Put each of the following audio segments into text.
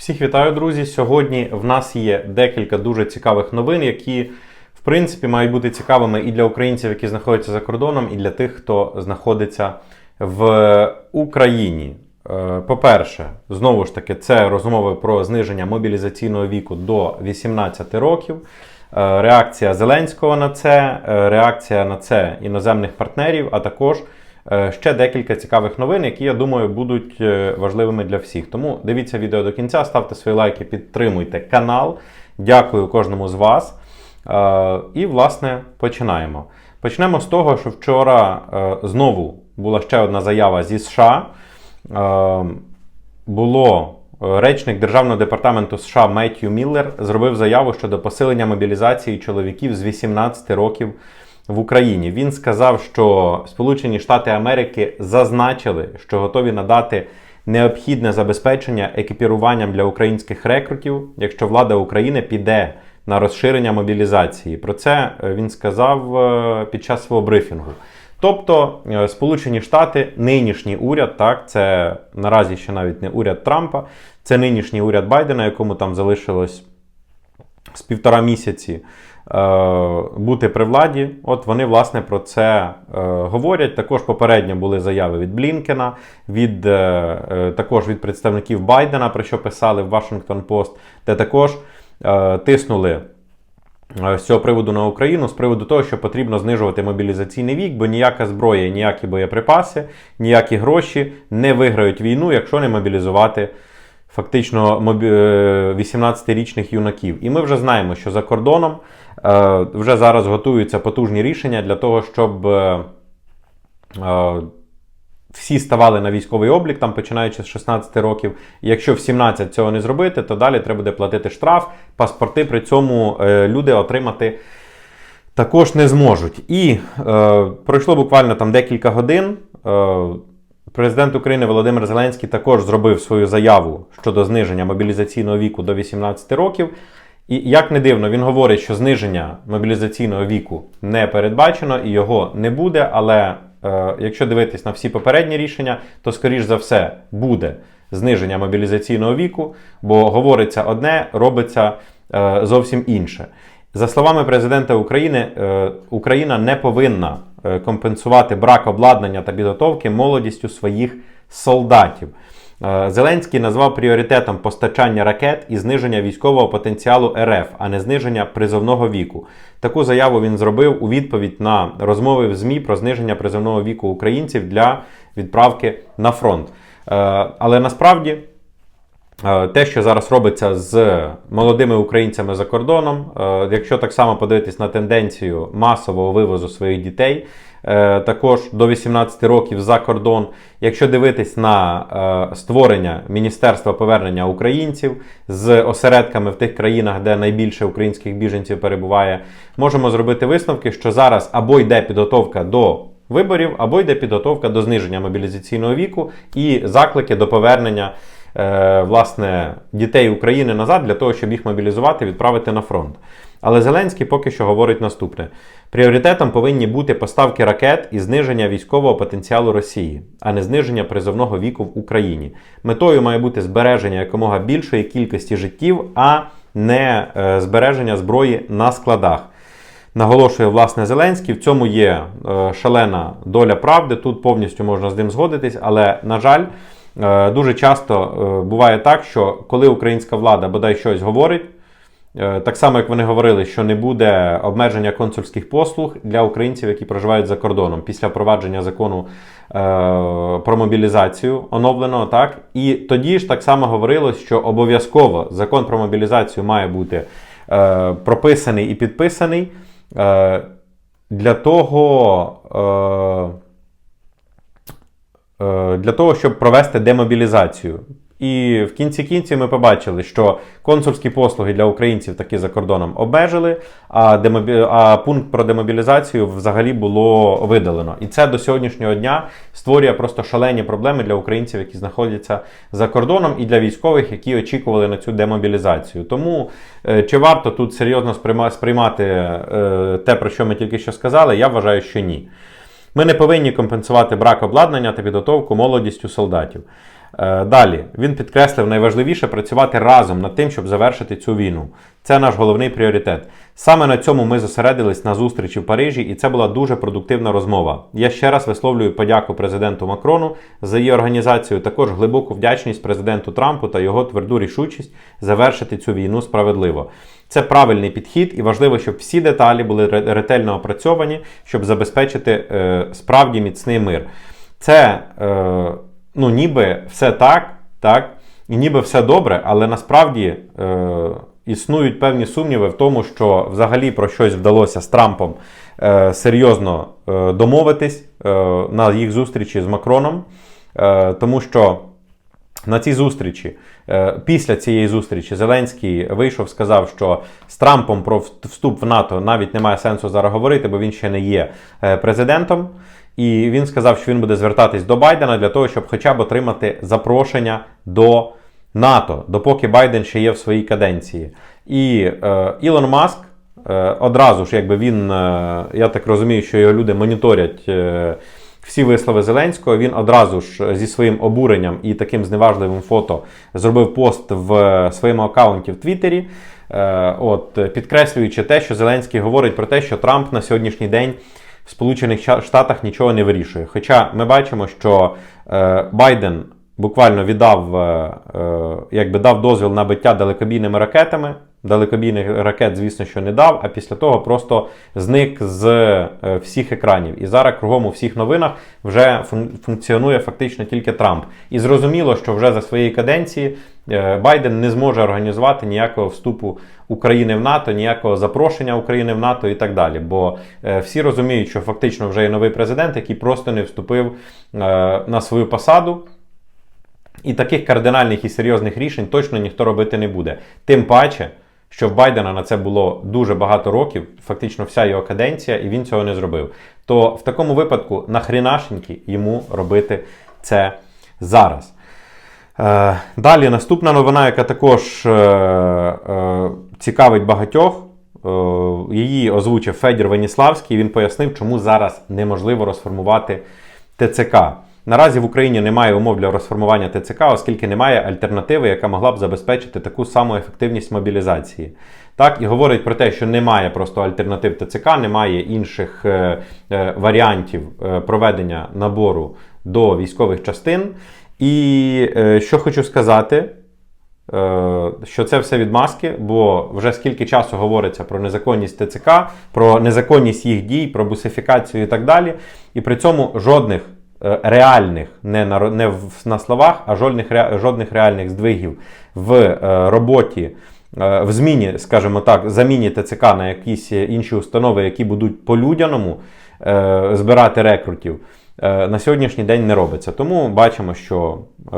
Всіх вітаю, друзі! Сьогодні в нас є декілька дуже цікавих новин, які, в принципі, мають бути цікавими і для українців, які знаходяться за кордоном, і для тих, хто знаходиться в Україні. Е, По-перше, знову ж таки, це розмови про зниження мобілізаційного віку до 18 років. Е, Реакція Зеленського на це, е, реакція на це іноземних партнерів, а також ще декілька цікавих новин, які, я думаю, будуть е, важливими для всіх. Тому дивіться відео до кінця, ставте свої лайки, підтримуйте канал. Дякую кожному з вас. Е, І, власне, починаємо. Почнемо з того, що вчора е, знову була ще одна заява зі США. Е, Було е, речник Державного департаменту США Меттью Міллер зробив заяву щодо посилення мобілізації чоловіків з 18 років в Україні. Він сказав, що Сполучені Штати Америки зазначили, що готові надати необхідне забезпечення екіпіруванням для українських рекрутів, якщо влада України піде на розширення мобілізації. Про це е, він сказав е, під час свого брифінгу. Тобто е, Сполучені Штати, нинішній уряд, так, це наразі ще навіть не уряд Трампа, це нинішній уряд Байдена, якому там залишилось з півтора місяці бути при владі. От вони власне про це е, говорять. Також попередньо були заяви від Блінкена, від, е, е, також від представників Байдена, про що писали в Washington Post, де також е, тиснули. е, З цього приводу на Україну, з приводу того, що потрібно знижувати мобілізаційний вік, бо ніяка зброя, ніякі боєприпаси, ніякі гроші не виграють війну, якщо не мобілізувати фактично е, 18-річних юнаків. І ми вже знаємо, що за кордоном е, вже зараз готуються потужні рішення для того, щоб е, е, всі ставали на військовий облік, там починаючи з 16 років. І якщо в 17 цього не зробити, то далі треба буде платити штраф. Паспорти при цьому е, люди отримати також не зможуть. І е, пройшло буквально там декілька годин. Е, Президент України Володимир Зеленський також зробив свою заяву щодо зниження мобілізаційного віку до 18 років. І як не дивно, він говорить, що зниження мобілізаційного віку не передбачено і його не буде. Але е, якщо дивитись на всі попередні рішення, то скоріш за все буде зниження мобілізаційного віку, бо говориться одне, робиться е, зовсім інше. За словами президента України, е, Україна не повинна е, компенсувати брак обладнання та підготовки молодістю своїх солдатів. Е, Зеленський назвав пріоритетом постачання ракет і зниження військового потенціалу РФ, а не зниження призовного віку. Таку заяву він зробив у відповідь на розмови в ЗМІ про зниження призовного віку українців для відправки на фронт. Але насправді. Е, Те, що зараз робиться з молодими українцями за кордоном, е, якщо так само подивитись на тенденцію масового вивозу своїх дітей, е, також до 18 років за кордон, якщо дивитись на створення Міністерства повернення українців з осередками в тих країнах, де найбільше українських біженців перебуває, можемо зробити висновки, що зараз або йде підготовка до виборів, або йде підготовка до зниження мобілізаційного віку і заклики до повернення власне, дітей України назад для того, щоб їх мобілізувати, відправити на фронт. Але Зеленський поки що говорить наступне: пріоритетом повинні бути поставки ракет і зниження військового потенціалу Росії, а не зниження призовного віку в Україні. Метою має бути збереження якомога більшої кількості життів, а не е, збереження зброї на складах. Наголошує власне Зеленський. В цьому є е, шалена доля правди. Тут повністю можна з ним згодитись, але на жаль, е, дуже часто е, буває так, що коли українська влада бодай щось говорить. Е, Так само, як вони говорили, що не буде обмеження консульських послуг для українців, які проживають за кордоном після впровадження закону е, про мобілізацію оновленого, так і тоді ж так само говорилось, що обов'язково закон про мобілізацію має бути е, прописаний і підписаний е, для того. Е, для того, щоб провести демобілізацію. І в кінці кінців ми побачили, що консульські послуги для українців таки за кордоном обмежили, а, демобі... а пункт про демобілізацію взагалі було видалено. І це до сьогоднішнього дня створює просто шалені проблеми для українців, які знаходяться за кордоном, і для військових, які очікували на цю демобілізацію. Тому е, чи варто тут серйозно сприймати е, те, про що ми тільки що сказали, я вважаю, що ні. Ми не повинні компенсувати брак обладнання та підготовку молодістю солдатів. Е, Далі він підкреслив найважливіше працювати разом над тим, щоб завершити цю війну. Це наш головний пріоритет. Саме на цьому ми зосередились на зустрічі в Парижі, і це була дуже продуктивна розмова. Я ще раз висловлюю подяку президенту Макрону за її організацію. Також глибоку вдячність президенту Трампу та його тверду рішучість завершити цю війну справедливо. Це правильний підхід, і важливо, щоб всі деталі були ретельно опрацьовані, щоб забезпечити е, справді міцний мир. Це е, ну, ніби все так, так, і ніби все добре, але насправді е, існують певні сумніви в тому, що взагалі про щось вдалося з Трампом е, серйозно е, домовитись е, на їх зустрічі з Макроном, е, тому що. На цій зустрічі, е, після цієї зустрічі, Зеленський вийшов, сказав, що з Трампом про вступ в НАТО навіть немає сенсу зараз говорити, бо він ще не є е, президентом. І він сказав, що він буде звертатись до Байдена для того, щоб хоча б отримати запрошення до НАТО, допоки Байден ще є в своїй каденції. І е, Ілон Маск е, одразу ж, якби він, е, я так розумію, що його люди моніторять. Е, всі вислови Зеленського він одразу ж зі своїм обуренням і таким зневажливим фото зробив пост в своєму аккаунті в Твіттері, е, от, підкреслюючи те, що Зеленський говорить про те, що Трамп на сьогоднішній день Сполучених Штатах нічого не вирішує. Хоча ми бачимо, що е, Байден буквально віддав, е, е, якби дав дозвіл на биття далекобійними ракетами. Далекобійних ракет, звісно, що не дав, а після того просто зник з е, всіх екранів. І зараз кругом у всіх новинах вже фун- функціонує фактично тільки Трамп. І зрозуміло, що вже за своєї каденції Байден не зможе організувати ніякого вступу України в НАТО, ніякого запрошення України в НАТО і так далі. Бо всі розуміють, що фактично вже є новий президент, який просто не вступив на свою посаду. І таких кардинальних і серйозних рішень точно ніхто робити не буде. Тим паче, що в Байдена на це було дуже багато років, фактично вся його каденція, і він цього не зробив. То в такому випадку нахрінашеньки йому робити це зараз. Е, далі наступна новина, яка також е, е, цікавить багатьох. Її озвучив Федір Веніславський. Він пояснив, чому зараз неможливо розформувати ТЦК. Наразі в Україні немає умов для розформування ТЦК, оскільки немає альтернативи, яка могла б забезпечити таку саму ефективність мобілізації. Так, і говорить про те, що немає просто альтернатив ТЦК, немає інших е, е, варіантів е, проведення набору до військових частин. І е, що хочу сказати, е, що це все відмазки, бо вже скільки часу говориться про незаконність ТЦК, про незаконність їх дій, про бусифікацію і так далі. І при цьому жодних реальних, не на, не на словах, а жодних, жодних реальних здвигів в е, роботі. е, В зміні, скажімо так, заміні ТЦК на якісь інші установи, які будуть по-людяному е, збирати рекрутів, е, на сьогоднішній день не робиться. Тому бачимо, що е,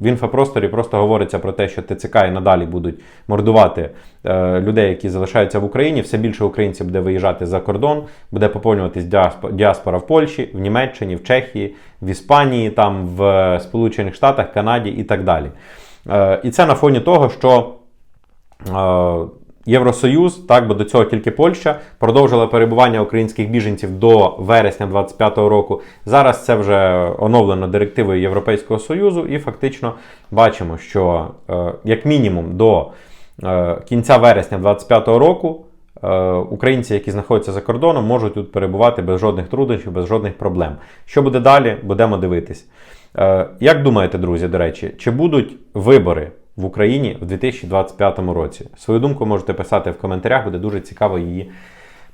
в інфопросторі просто говориться про те, що ТЦК і надалі будуть мордувати е, людей, які залишаються в Україні. Все більше українців буде виїжджати за кордон, буде поповнюватись діаспора в Польщі, в Німеччині, в Чехії, в Іспанії, там в Сполучених Штатах, Канаді і так далі. Е, і це на фоні того, що е, Євросоюз, так, бо до цього тільки Польща, продовжила перебування українських біженців до вересня 2025 року. Зараз це вже оновлено директивою Європейського Союзу, і фактично бачимо, що е, як мінімум до е, кінця вересня 2025 року. е, Українці, які знаходяться за кордоном, можуть тут перебувати без жодних труднощів, без жодних проблем. Що буде далі, будемо дивитись. Е, Як думаєте, друзі, до речі, чи будуть вибори в Україні в 2025 році? Свою думку можете писати в коментарях, буде дуже цікаво її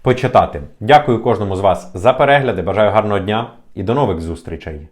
почитати. Дякую кожному з вас за перегляди. Бажаю гарного дня і до нових зустрічей!